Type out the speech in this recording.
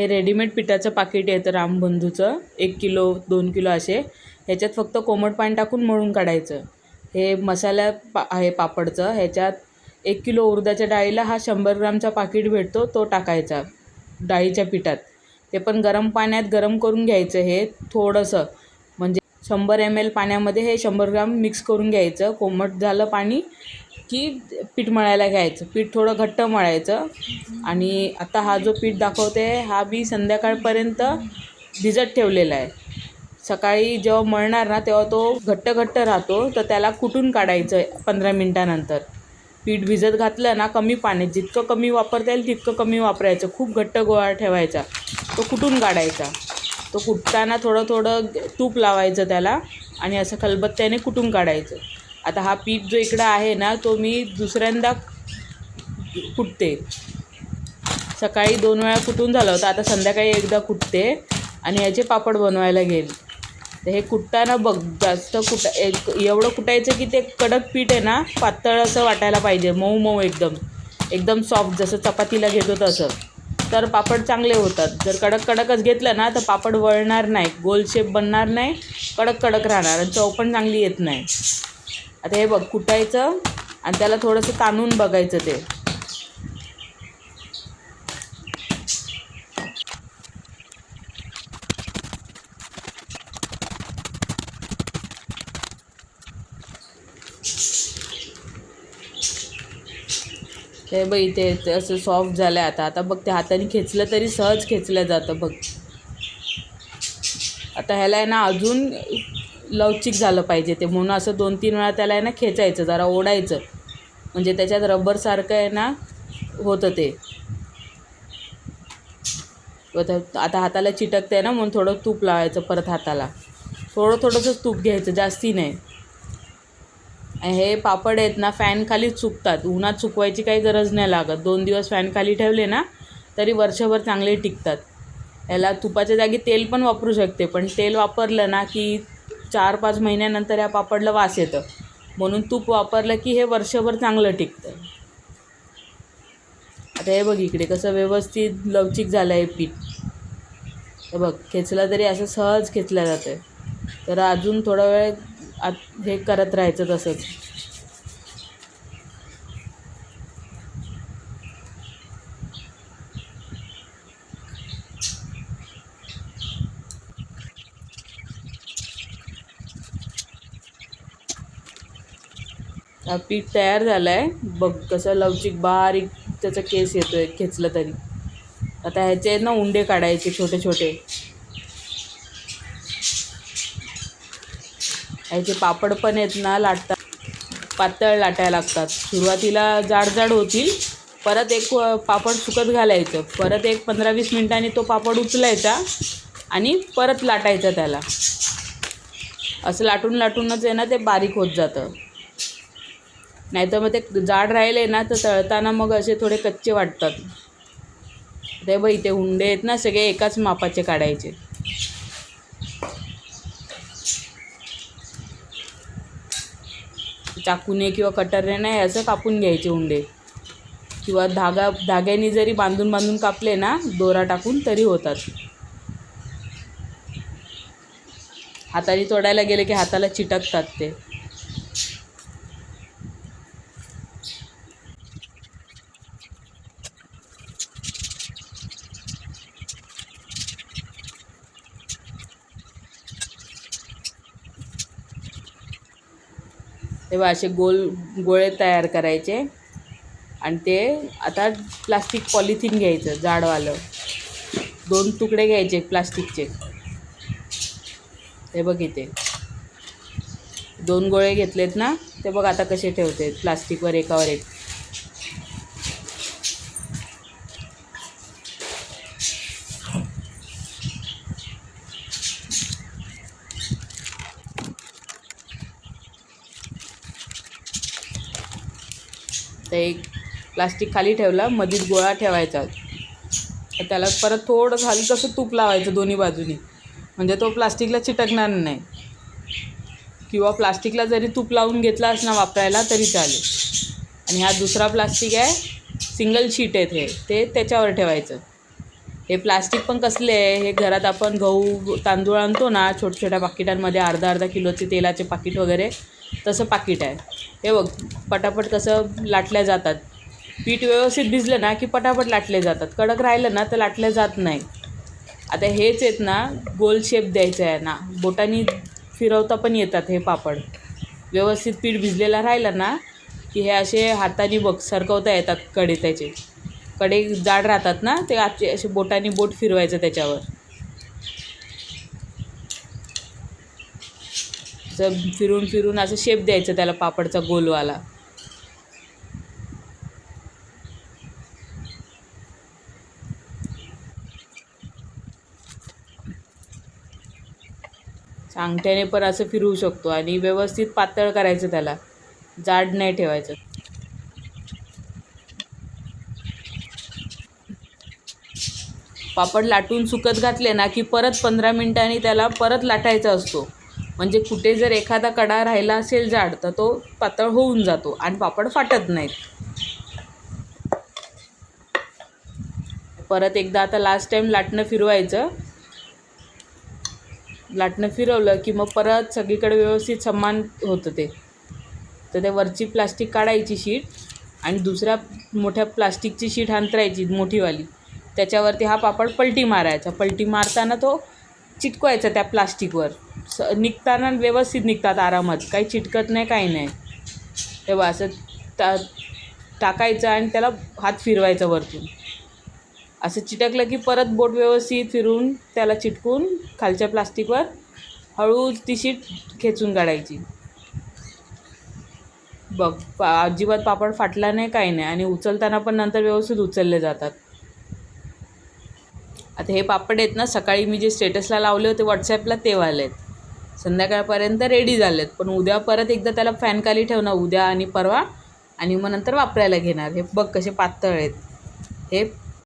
हे रेडीमेड पिठाचं पाकिट येतं रामबंधूचं एक किलो दोन किलो असे. ह्याच्यात फक्त कोमट पाणी टाकून मळून काढायचं. हे मसाला पा आहे पापडचं. ह्याच्यात एक किलो उर्दाच्या डाळीला हा शंभर ग्रामचा पाकिट भेटतो तो टाकायचा डाळीच्या पिठात. ते पण गरम पाण्यात गरम करून घ्यायचं. हे थोडंसं म्हणजे शंभर एम एल पाण्यामध्ये हे शंभर ग्राम मिक्स करून घ्यायचं. कोमट झालं पाणी की पीठ मळायला घ्यायचं. पीठ थोडं घट्ट मळायचं आणि आता हा जो पीठ दाखवते हा मी संध्याकाळपर्यंत भिजत ठेवलेला आहे. सकाळी जेव्हा मळणार ना तेव्हा तो घट्ट घट्ट राहतो तर त्याला कुटून काढायचं पंधरा मिनटानंतर. पीठ भिजत घातलं ना कमी पाण्यात जितकं कमी वापरता येईल तितकं कमी वापरायचं. खूप घट्ट गोळा ठेवायचा. तो कुटून काढायचा. तो कुटताना थोडं थोडं तूप लावायचं त्याला आणि असं खलबत्त्याने कुटून काढायचं. आता हा पीठ जो इकडं आहे ना तो मी दुसऱ्यांदा कुटते. सकाळी दोन वेळा कुटून झालं होतं आता संध्याकाळी एकदा कुटते आणि याचे पापड बनवायला घेईल तर हे कुटताना बघ जास्त कुटा एक एवढं कुटायचं की ते कडक पीठ आहे ना पातळ असं वाटायला पाहिजे मऊ मऊ एकदम. एकदम सॉफ्ट जसं चपातीला घेतो तसं. तर पापड चांगले होतात. जर कडक कडकच घेतलं ना तर पापड वळणार नाही गोल शेप बनणार नाही कडक कडक राहणार आणि चव पण चांगली येत नाही. आता हे बघ कुटायचं आणि त्याला थोडंसं ताणून बघायचं ते. ते बघ इथे ते असं सॉफ्ट झालं आता. आता बघ ते हाताने खेचलं तरी सहज खेचलं जातं बघ. आता ह्याला आहे ना अजून लवचिक झालं पाहिजे ते. म्हणून असं दोन तीन वेळा त्याला आहे ना खेचायचं जरा ओढायचं. म्हणजे त्याच्यात रबरसारखं आहे ना होतं ते. आता हाताला चिटकतं आहे ना म्हणून थोडं तूप लावायचं परत हाताला. थोडं थोडंसंच तूप घ्यायचं जास्ती नाही. हे पापड आहेत ना फॅनखालीच सुकतात उन्हात सुकवायची काही गरज नाही लागत. दोन दिवस फॅन खाली ठेवले ना तरी वर्षभर चांगले टिकतात. याला तुपाच्या जागी तेल पण वापरू शकते पण तेल वापरलं ना की चार पाच महिन्यानंतर या पापडला वास येतं. म्हणून तूप वापरलं की हे वर्षभर चांगलं टिकतं. आता हे बघ इकडे कसं व्यवस्थित लवचिक झालं आहे पीठ. हे बघ खेचलं तरी असं सहज खेचलं जातं तर अजून थोडा वेळ आत हे करत राहायचं तसंच. पीठ तयार झालं आहे बघ कसं लवचिक बारीक त्याचा केस येतो आहे खेचलं तरी. आता ह्याचे ना उंडे काढायचे छोटे छोटे. ह्याचे पापड पण आहेत ना लाटता पातळ लाटायला लागतात. सुरुवातीला जाड जाड होतील. परत एक पापड सुकत घालायचं. परत एक पंधरा वीस मिनटांनी तो पापड उचलायचा आणि परत लाटायचा त्याला. असं लाटून लाटूनच आहे ना ते बारीक होत जातं. नाहीतर मग ते जाड राहिले ना तर तळताना मग असे थोडे कच्चे वाटतात. ते बाई ते हुंडे आहेत ना सगळे एकाच मापाचे काढायचे. चाकूने किंवा कटरने नाही असं कापून घ्यायचे हुंडे. किंवा धागा धाग्याने जरी बांधून बांधून कापले ना दोरा टाकून तरी होतात. हाताने तोडायला गेले की हाताला चिटकतात ते. तेव्हा असे गोल गोळे तयार करायचे. आणि ते आता प्लास्टिक पॉलिथिन घ्यायचं जाडवालं. दोन तुकडे घ्यायचे प्लास्टिकचे हे बघ इथे. दोन गोळे घेतलेत ना ते बघ आता कसे ठेवते प्लास्टिकवर एकावर एक. तर एक प्लास्टिक खाली ठेवला मधीत गोळा ठेवायचा. तर त्याला परत थोडं खाली कसं तूप लावायचं दोन्ही बाजूनी. म्हणजे तो प्लास्टिकला चिटकणार नाही. किंवा प्लास्टिकला जरी तूप लावून घेतलास ना वापरायला तरी चालेल. आणि हा दुसरा प्लास्टिक आहे सिंगल शीट आहे ते. ते त्याच्यावर ठेवायचं. हे प्लास्टिक पण कसले आहे हे घरात आपण गहू तांदूळ आणतो ना छोट्या छोट्या पाकिटांमध्ये अर्धा अर्धा किलोचे तेलाचे पाकिट वगैरे तसं पाकिट आहे. हे बघ पटापट कसं लाटल्या जातात. पीठ व्यवस्थित भिजलं ना की पटापट लाटले जातात. कडक राहिलं ना तर लाटल्या जात नाही. आता हेच आहेत ना गोल शेप द्यायचं आहे ना. बोटानी फिरवता पण येतात हे पापड. व्यवस्थित पीठ भिजलेला राहिलं ना की हे असे हाताने बघ सरकवता येतात कडे त्याचे. कडे जाड राहतात ना ते आजचे असे बोटाने बोट फिरवायचं त्याच्यावर. असं फिरून फिरून असं शेप द्यायचं त्याला पापडचा गोलवाला. अंगठ्याने पण असं फिरवू शकतो आणि व्यवस्थित पातळ करायचं त्याला. जाड नाही ठेवायचं. पापड लाटून सुकत घातले ना की परत पंधरा मिनिटांनी त्याला परत लाटायचा असतो. म्हणजे कुठे जर एखादा कडा राहिला असेल जाड तर तो पातळ होऊन जातो आणि पापड फाटत नाहीत. परत एकदा आता लास्ट टाईम लाटणं फिरवायचं. लाटणं फिरवलं की मग परत सगळीकडे व्यवस्थित समान होतं ते. तर त्या वरची प्लास्टिक काढायची शीट आणि दुसऱ्या मोठ्या प्लास्टिकची शीट अंतरायची मोठीवाली. त्याच्यावरती हा पापड पलटी मारायचा. पलटी मारताना तो चिटकवायचा त्या प्लास्टिकवर स निघताना व्यवस्थित निघतात आरामात. काही चिटकत नाही काही नाही. तेव्हा असं टा टाकायचं आणि त्याला हात फिरवायचा वरतून. असं चिटकलं की परत बोट व्यवस्थित फिरून त्याला चिटकून खालच्या प्लास्टिकवर हळूच ती शीट खेचून काढायची. बघ पा अजिबात पापड फाटला नाही काही नाही. आणि उचलताना पण नंतर व्यवस्थित उचलले जातात. आता हे पापड आहेत ना सकाळी मी जे स्टेटसला लावले होते व्हॉट्सॲपला ते वाले आहेत संध्याकाळपर्यंत रेडी झालेत. पण उद्या परत एकदा त्याला फॅनखाली ठेवणार उद्या आणि परवा आणि मग नंतर वापरायला घेणार. हे बघ कसे पातळ आहेत. हे